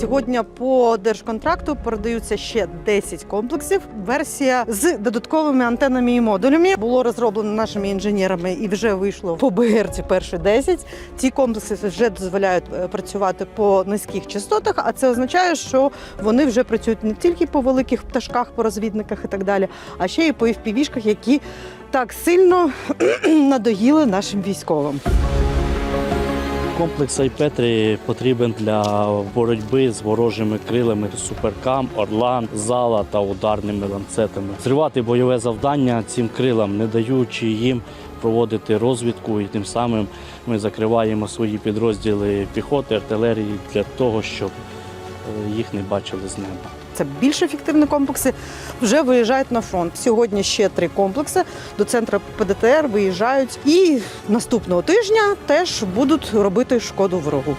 Сьогодні по держконтракту передаються ще 10 комплексів. Версія з додатковими антенами і модулями було розроблено нашими інженерами і вже вийшло по БРці перші 10. Ці комплекси вже дозволяють е, працювати по низьких частотах, а це означає, що вони вже працюють не тільки по великих пташках, по розвідниках і так далі, а ще й по FPV-шках, які так сильно надоїли нашим військовим. Комплекс Айпетрі потрібен для боротьби з ворожими крилами Суперкам, Орлан, Зала та ударними ланцетами. Зривати бойове завдання цим крилам, не даючи їм проводити розвідку, і тим самим ми закриваємо свої підрозділи піхоти, артилерії для того, щоб е, їх не бачили з неба. Це більш ефективні комплекси вже виїжджають на фронт. Сьогодні ще три комплекси до центру ПДТР виїжджають і наступного тижня теж будуть робити шкоду ворогу.